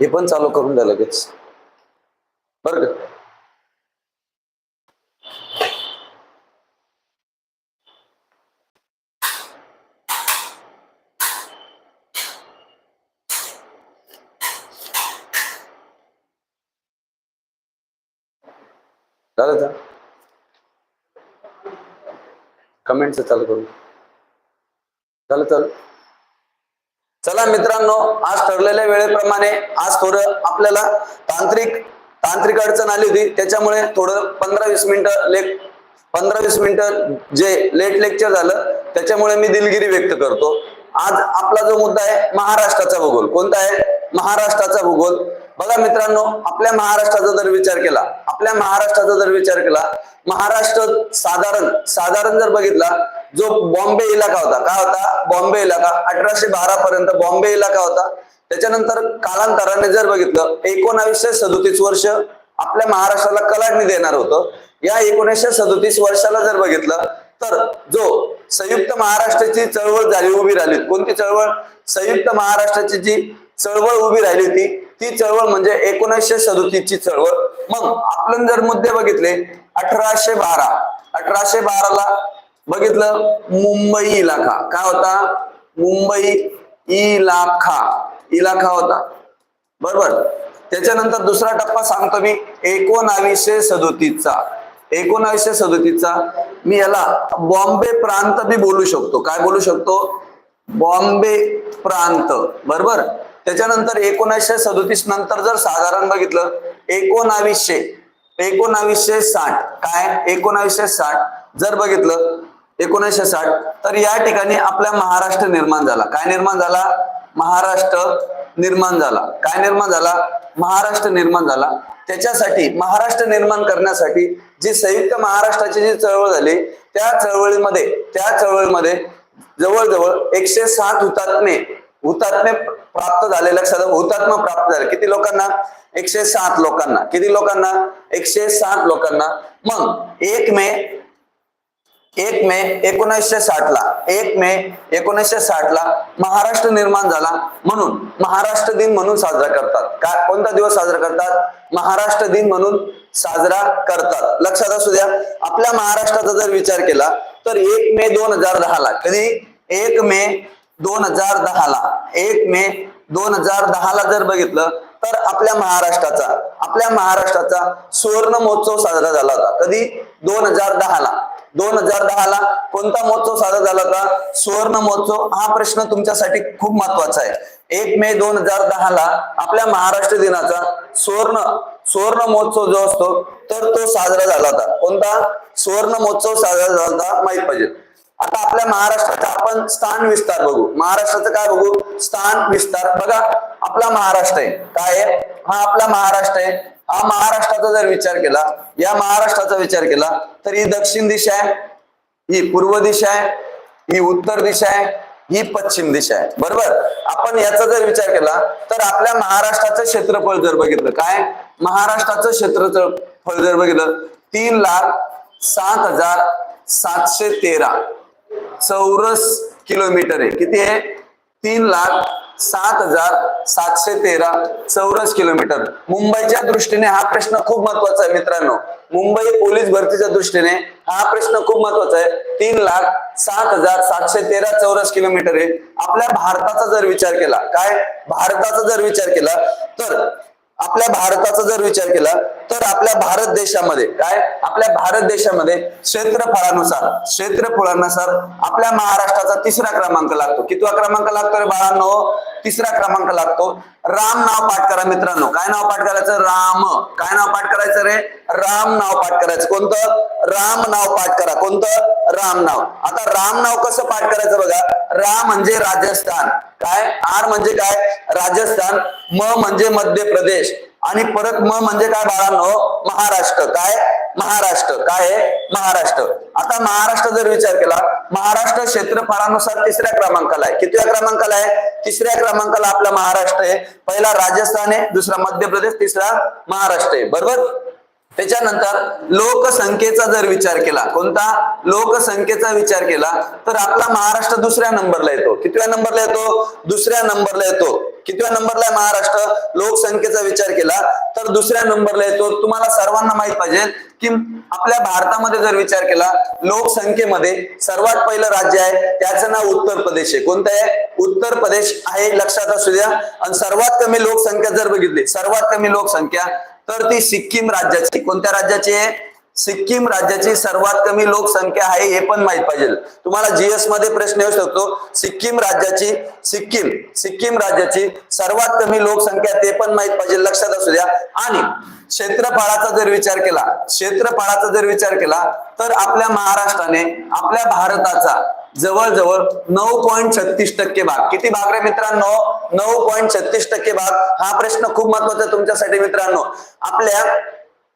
हे पण चालू करून द्या लगेच. बरं का? झालं कमेंटचं चालू करू झालं चालू. चला मित्रांनो आज ठरलेल्या वेळेप्रमाणे आज थोडं आपल्याला तांत्रिक तांत्रिक अडचण आली होती. त्याच्यामुळे थोडं पंधरा वीस मिनिटं लेट पंधरा वीस मिनिटं जे लेट लेक्चर झालं त्याच्यामुळे मी दिलगिरी व्यक्त करतो. आज आपला जो मुद्दा आहे महाराष्ट्राचा भूगोल. कोणता आहे? महाराष्ट्राचा भूगोल. बघा मित्रांनो आपल्या महाराष्ट्राचा जर विचार केला आपल्या महाराष्ट्राचा जर विचार केला महाराष्ट्र साधारण साधारण जर बघितला जो बॉम्बे इलाका होता काय होता? बॉम्बे इलाका. अठराशे बारा पर्यंत बॉम्बे इलाका होता. त्याच्यानंतर कालांतराने जर बघितलं एकोणावीसशे सदोतीस वर्ष आपल्या महाराष्ट्राला कलाटणी देणार होतं. या एकोणीसशे सदोतीस वर्षाला जर बघितलं तर जो संयुक्त महाराष्ट्राची चळवळ झाली उभी राहिली. कोणती चळवळ? संयुक्त महाराष्ट्राची जी चळवळ उभी राहिली होती ती चळवळ म्हणजे एकोणीसशे सदोतीस ची चळवळ. मग आपण जर मुद्दे बघितले अठराशे बारा. अठराशे बाराला बघितलं? मुंबई इलाखा. काय होता? मुंबई इलाखा. इलाखा होता. बरोबर? त्याच्यानंतर दुसरा टप्पा सांगतो मी. एकोणावीसशे सदोतीसचा. एकोणावीसशे सदोतीसचा. मी याला बॉम्बे प्रांत मी बोलू शकतो. काय बोलू शकतो? बॉम्बे प्रांत. बरोबर? त्याच्यानंतर एकोणीसशे सदोतीस नंतर जर साधारण बघितलं एकोणावीसशे. एकोणावीसशे साठ. काय? एकोणावीसशे साठ. जर बघितलं एकोणीसशे साठ. तर या ठिकाणी आपला महाराष्ट्र निर्माण झाला. काय निर्माण झाला? महाराष्ट्र निर्माण झाला. काय निर्माण झाला? महाराष्ट्र निर्माण झाला. त्याच्यासाठी महाराष्ट्र निर्माण करण्यासाठी जी संयुक्त महाराष्ट्राची जी चळवळ झाली त्या चळवळीमध्ये त्या चळवळीमध्ये जवळजवळ एकशे सात हुतात्मे हुतात्मे प्राप्त झाले. लक्षात हुतात्मा प्राप्त झाले. किती लोकांना? एकशे सात लोकांना. किती लोकांना? एकशे सात लोकांना. मग एक मे एक मे एकोणीसशे साठ ला एक मे एकोणीसशे साठ ला महाराष्ट्र निर्माण झाला म्हणून. महाराष्ट्र दिन म्हणून साजरा करतात. काय कोणता दिवस साजरा करतात? महाराष्ट्र दिन म्हणून साजरा करतात. लक्षात असू द्या आपल्या महाराष्ट्राचा जर विचार केला तर एक मे दोन हजार दहा ला कधी? एक मे दोन हजार दहा ला एक मे दोन हजार दहा ला जर बघितलं तर आपल्या महाराष्ट्राचा आपल्या महाराष्ट्राचा सुवर्ण महोत्सव साजरा झाला होता. कधी? दोन हजार दहा ला दोन हजार दहा ला कोणता महोत्सव साजरा झाला होता? सुवर्ण महोत्सव हा प्रश्न तुमच्यासाठी खूप महत्त्वाचा आहे. एक मे दोन हजार दहा ला आपल्या महाराष्ट्र दिनाचा सुवर्ण सुवर्ण महोत्सव जो असतो तर तो साजरा झाला होता. कोणता? सुवर्ण महोत्सव साजरा झाला होता माहीत पाहिजे. आता आपल्या महाराष्ट्राचा आपण स्थान विस्तार बघू. महाराष्ट्राचं काय बघू? स्थान विस्तार. बघा आपला महाराष्ट्र आहे. काय आहे? हा आपला महाराष्ट्र आहे. हा महाराष्ट्राचा जर विचार केला या महाराष्ट्राचा विचार केला तर ही दक्षिण दिशा आहे ही पूर्व दिशा आहे ही उत्तर दिशा आहे ही पश्चिम दिशा आहे. बरोबर? आपण याचा जर विचार केला तर आपल्या महाराष्ट्राचं क्षेत्रफळ जर बघितलं काय? महाराष्ट्राचं क्षेत्रफळ जर बघितलं तीन लाख सात हजार सातशे तेरा. चौरस किलोमीटर आहे. किती आहे? तीन लाख सात हजार सातशे तेरा चौरस किलोमीटर. मुंबईच्या दृष्टीने हा प्रश्न खूप महत्त्वाचा आहे मित्रांनो. मुंबई पोलीस भरतीच्या दृष्टीने हा प्रश्न खूप महत्त्वाचा आहे. तीन लाख सात हजार सातशे तेरा चौरस किलोमीटर आहे. आपल्या भारताचा जर विचार केला काय? भारताचा जर विचार केला तर आपल्या भारताचा जर विचार केला तर आपल्या भारत देशामध्ये काय? आपल्या भारत देशामध्ये क्षेत्रफळानुसार क्षेत्रफळानुसार आपल्या महाराष्ट्राचा तिसरा क्रमांक लागतो. कितवा क्रमांक लागतो रे बाळांनो? तिसरा क्रमांक लागतो. राम नाव पाठ करा मित्रांनो. काय नाव पाठ करायचं? राम. काय नाव पाठ करायचं रे? राम नाव पाठ करायचं. कोणतं? राम नाव पाठ करा. कोणतं? राम नाव. आता राम नाव कसं पाठ करायचं बघा? रा म्हणजे राजस्थान. काय? आर म्हणजे काय? राजस्थान. म म्हणजे मध्य प्रदेश. आणि परत म म्हणजे काय बाळांनो? महाराष्ट्र. काय? महाराष्ट्र. काय आहे महाराष्ट्र. आता महाराष्ट्र जर विचार केला महाराष्ट्र क्षेत्रफळानुसार तिसऱ्या क्रमांकाला आहे. कितव्या क्रमांकाला आहे? तिसऱ्या क्रमांकाला आपला महाराष्ट्र आहे. पहिला राजस्थान आहे दुसरा मध्य प्रदेश तिसरा महाराष्ट्र आहे. बरोबर? त्याच्यानंतर लोकसंख्येचा जर विचार केला कोणता? लोकसंख्येचा विचार केला तर आपला महाराष्ट्र दुसऱ्या नंबरला येतो. कितव्या नंबरला येतो? दुसऱ्या नंबरला येतो. कितव्या नंबरला आहे महाराष्ट्र? लोकसंख्येचा विचार केला तर दुसऱ्या नंबरला येतो. तुम्हाला सर्वांना माहीत पाहिजे की आपल्या भारतामध्ये जर विचार केला लोकसंख्येमध्ये सर्वात पहिलं राज्य आहे त्याचं नाव उत्तर प्रदेश आहे. कोणतं आहे? उत्तर प्रदेश आहे लक्षात असू द्या. आणि सर्वात कमी लोकसंख्या जर बघितली सर्वात कमी लोकसंख्या तर ती सिक्कीम राज्याची कोणत्या राज्याची आहे? सिक्कीम राज्याची सर्वात कमी लोकसंख्या आहे हे पण माहीत पाहिजे. तुम्हाला जीएसमध्ये प्रश्न येऊ शकतो. सिक्कीम राज्याची सिक्कीम सिक्कीम राज्याची सर्वात कमी लोकसंख्या ते पण माहीत पाहिजे लक्षात असू द्या. आणि क्षेत्रफळाचा जर विचार केला क्षेत्रफळाचा जर विचार केला तर आपल्या महाराष्ट्राने आपल्या भारताचा जवळजवळ नऊ पॉईंट छत्तीस टक्के भाग. किती भाग रे मित्रांनो? नऊ पॉईंट छत्तीस टक्के भाग. हा प्रश्न खूप महत्त्वाचा आहे तुमच्यासाठी मित्रांनो. आपल्या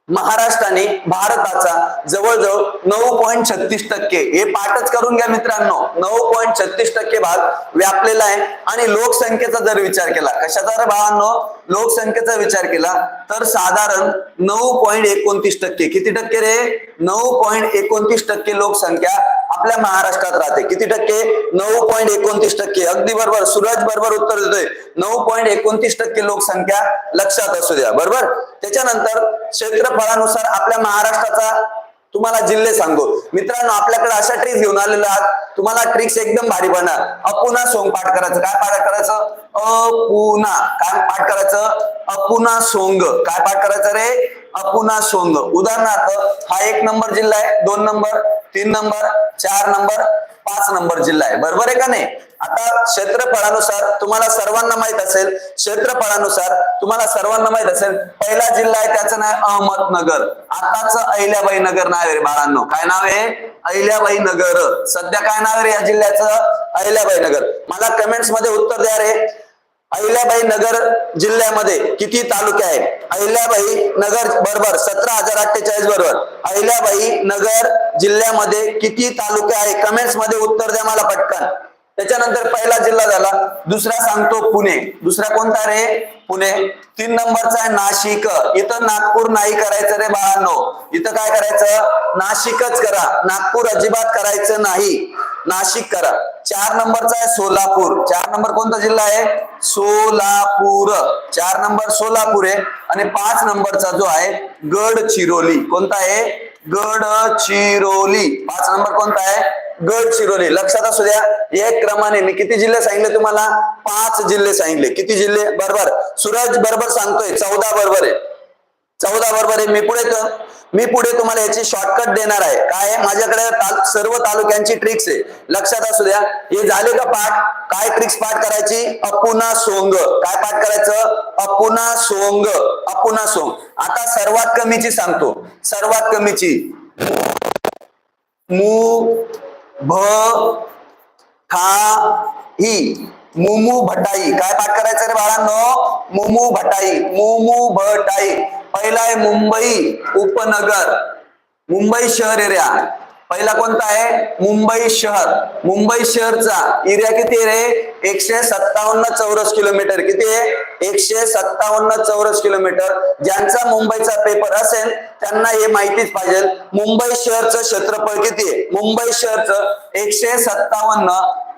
महाराष्ट्राने भारताचा जवळजवळ नऊ पॉईंट छत्तीस टक्के. हे पाठच करून घ्या मित्रांनो. नऊ पॉईंट छत्तीस टक्के भाग व्यापलेला आहे आणि लोकसंख्येचा जर विचार केला कशाचा रे भावांनो? लोकसंख्येचा विचार केला तर साधारण नऊ पॉईंट एकोणतीस टक्के. किती टक्के रे? नऊ पॉईंट एकोणतीस टक्के लोकसंख्या आपल्या महाराष्ट्रात राहते. किती टक्के? नऊ पॉईंट एकोणतीस टक्के. अगदी बरोबर. सूरज बरोबर उत्तर देतोय. नऊ पॉईंट एकोणतीस टक्के लोकसंख्या लक्षात असू द्या. बरोबर? त्याच्यानंतर क्षेत्रफळानुसार आपल्या महाराष्ट्राचा तुम्हाला जिल्हे सांगू. मित्रांनो आपल्याकडे अशा ट्रिक्स घेऊन आलेल्या आहात. तुम्हाला ट्रिक्स एकदम भारी बनणार. अपुना सोंग पाठ करायचं. काय पाठ करायचं? अपुना. काय पाठ करायचं? अपुना सोंग काय पाठ करायचं रे? अपुना सोंग. उदाहरणार्थ हा एक नंबर जिल्हा आहे दोन नंबर तीन नंबर चार नंबर पाच नंबर जिल्हा आहे. बरोबर आहे का नाही? आता क्षेत्रफळानुसार तुम्हाला सर्वांना माहीत असेल क्षेत्रफळानुसार तुम्हाला सर्वांना माहीत असेल पहिला जिल्हा आहे त्याचं नाव अहमदनगर. आताच अहिल्याबाई नगर नाव आहे रे बाळांनो. काय नाव आहे? अहिल्याबाई नगर. सध्या काय नाव आहे या जिल्ह्याचं? अहिल्याबाई नगर. मला कमेंट्समध्ये उत्तर द्या रे. अहिल्याबाई नगर जिल्ह्यामध्ये किती तालुके आहेत? अहिल्याबाई नगर बरोबर सतरा हजार अठ्ठेचाळीस बरोबर. अहिल्याबाई नगर जिल्ह्यामध्ये किती तालुके आहे? कमेंट्समध्ये उत्तर द्या मला पटकन. त्याच्यानंतर पहिला जिल्हा झाला. दुसरा सांगतो पुणे. दुसरा कोणता रे? पुणे. तीन नंबरचा आहे नाशिक. इथं नागपूर नाही करायचं रे बाळांनो. इथं काय करायचं? नाशिकच करा. नागपूर अजिबात करायचं नाही. नाशिक करा. चार नंबरचा आहे सोलापूर. चार नंबर कोणता जिल्हा आहे? सोलापूर. चार नंबर सोलापूर आहे आणि पाच नंबरचा जो आहे गडचिरोली. कोणता आहे? गडचिरोली. पाच नंबर कोणता आहे? गडचिरोली. लक्षात असू द्या एक क्रमाने मी किती जिल्हे सांगितले तुम्हाला? पाच जिल्हे सांगितले. किती जिल्हे? बरोबर. सूरज बरोबर सांगतोय चौदा बरोबर आहे. चौदा बरोबर आहे. मी पुढे मी पुढे तुम्हाला याची शॉर्टकट देणार आहे. काय माझ्याकडे ताल- सर्व तालुक्यांची ट्रिक्स आहे. लक्षात असू द्या. हे झाले का पाठ? काय ट्रिक्स पाठ करायची? अपुना सोंग. काय पाठ करायचं? अपुना सोंग. अपुना सोंग. आता सर्वात कमीची सांगतो. सर्वात कमीची. मू भ ठा ही. मुमू भटाई. काय पाठ करायचं रे बाळांनो? मुमू भटाई. मुमू भटाई. पहिला आहे मुंबई उपनगर. मुंबई शहर एरिया. पहिला कोणता आहे? मुंबई शहर. मुंबई शहरचा एरिया किती आहे रे? एकशे सत्तावन्न चौरस किलोमीटर. किती आहे? एकशे सत्तावन्न चौरस किलोमीटर. ज्यांचा मुंबईचा पेपर असेल त्यांना हे माहितीच पाहिजे. मुंबई शहरचं क्षेत्रफळ किती आहे? मुंबई शहरचं एकशे सत्तावन्न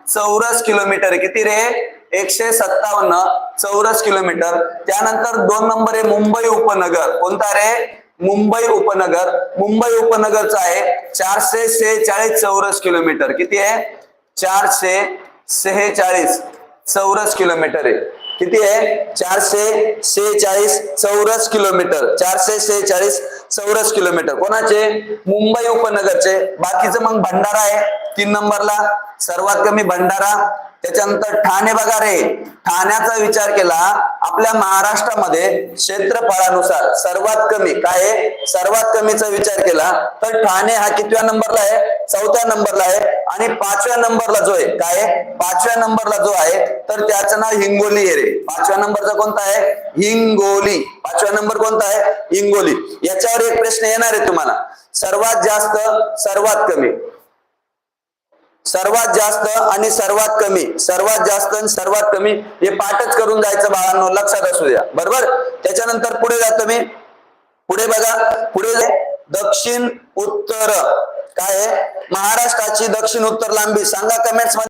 चौरस किलोमीटर. किती रे? एकशे सत्तावन्न चौरस किलोमीटर. त्यानंतर दोन नंबर आहे मुंबई उपनगर. कोणता रे? मुंबई उपनगर. मुंबई उपनगरचा आहे चारशे सेहेचाळीस चौरस किलोमीटर. किती आहे? चारशे सेहेचाळीस चौरस किलोमीटर आहे. किती आहे? चारशे सेहेचाळीस चौरस किलोमीटर. चारशे सेहेचाळीस चौरस किलोमीटर. कोणाचे? मुंबई उपनगरचे. बाकीचं मग भंडारा आहे. तीन नंबरला. सर्वात कमी भंडारा. त्याच्यानंतर ठाणे बघा रे. ठाण्याचा विचार केला आपल्या महाराष्ट्रामध्ये क्षेत्रफळानुसार सर्वात कमी काय आहे? सर्वात कमीचा विचार केला तर ठाणे हा कितव्या नंबरला आहे? चौथ्या नंबरला आहे आणि पाचव्या नंबरला जो आहे काय आहे? पाचव्या नंबरला जो आहे तर त्याचं नाव हिंगोली आहे रे. पाचव्या नंबरचा कोणता आहे? हिंगोली. पाचव्या नंबर कोणता आहे? हिंगोली. याच्यावर एक प्रश्न येणार आहे तुम्हाला. सर्वात जास्त सर्वात कमी. सर्वात जास्त आणि सर्वात कमी सर्वात जास्त आणि सर्वात कमी हे पाठच करून जायचं बाळांनो लक्षात असू द्या. बरोबर? त्याच्यानंतर पुढे जातो मी पुढे बघा. पुढे दक्षिण उत्तर. काय आहे? महाराष्ट्राची दक्षिण उत्तर लांबी. सांगा कमेंट्स